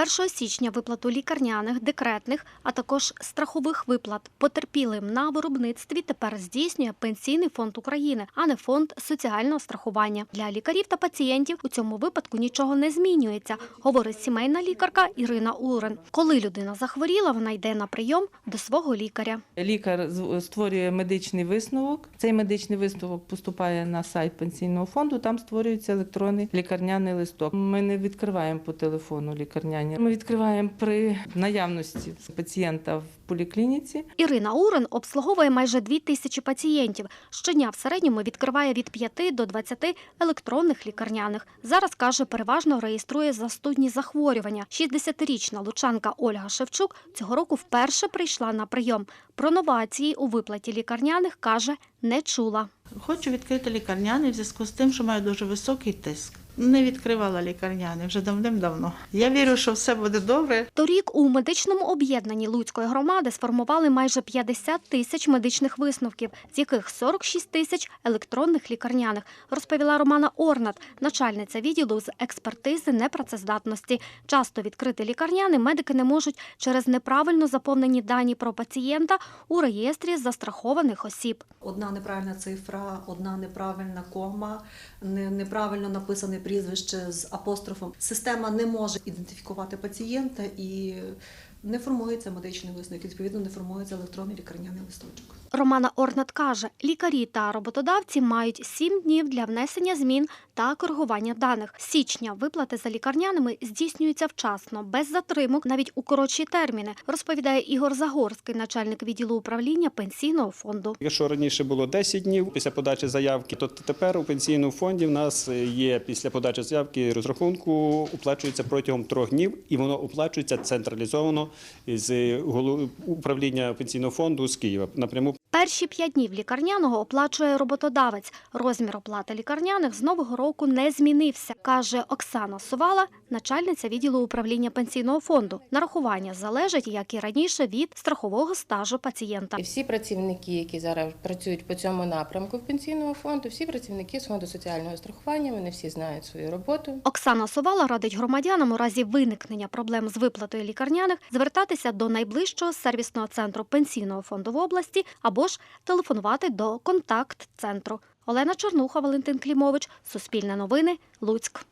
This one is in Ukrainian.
1 січня виплату лікарняних, декретних, а також страхових виплат потерпілим на виробництві тепер здійснює Пенсійний фонд України, а не фонд соціального страхування. Для лікарів та пацієнтів у цьому випадку нічого не змінюється, говорить сімейна лікарка Ірина Урен. Коли людина захворіла, вона йде на прийом до свого лікаря. Лікар створює медичний висновок. Цей медичний висновок поступає на сайт пенсійного фонду. Там створюється електронний лікарняний листок. Ми не відкриваємо по телефону лікарняні. Ми відкриваємо при наявності пацієнта в поліклініці. Ірина Урен обслуговує майже дві тисячі пацієнтів. Щодня в середньому відкриває від 5 до 20 електронних лікарняних. Зараз каже, переважно реєструє застудні захворювання. 60-річна лучанка Ольга Шевчук цього року вперше прийшла на прийом. Про новації у виплаті лікарняних каже, не чула. Хочу відкрити лікарняний в зв'язку з тим, що маю дуже високий тиск. Не відкривала лікарняний вже давним-давно. Я вірю, що все буде добре. Торік у медичному об'єднанні Луцької громади сформували майже 50 тисяч медичних висновків, з яких 46 тисяч електронних лікарняних, розповіла Романа Орнат, начальниця відділу з експертизи непрацездатності. Часто відкрити лікарняни медики не можуть через неправильно заповнені дані про пацієнта у реєстрі застрахованих осіб. Одна неправильна цифра, одна неправильна кома, неправильно написане прізвище з апострофом. Система не може ідентифікувати пацієнта і не формується медичний висновок, відповідно, не формується електронний лікарняний листочок. Романа Орнат каже, лікарі та роботодавці мають сім днів для внесення змін та коригування даних. З Січня виплати за лікарняними здійснюються вчасно, без затримок, навіть у коротші терміни, розповідає Ігор Загорський, начальник відділу управління пенсійного фонду. Якщо раніше було 10 днів після подачі заявки, то тепер у пенсійному фонді в нас є після подачі заявки розрахунку, оплачується протягом трьох днів, і воно оплачується централізовано з голов- управління пенсійного фонду з Києва. Напряму Перші п'ять днів лікарняного оплачує роботодавець. Розмір оплати лікарняних з нового року не змінився, каже Оксана Сувала, начальниця відділу управління пенсійного фонду. Нарахування залежить, як і раніше, від страхового стажу пацієнта. І всі працівники, які зараз працюють по цьому напрямку в пенсійному фонду, всі працівники з фонду соціального страхування, вони всі знають свою роботу. Оксана Совала радить громадянам у разі виникнення проблем з виплатою лікарняних звертатися до найближчого сервісного центру пенсійного фонду в області або ж телефонувати до контакт-центру. Олена Чорнуха, Валентин Клімович, Суспільне новини, Луцьк.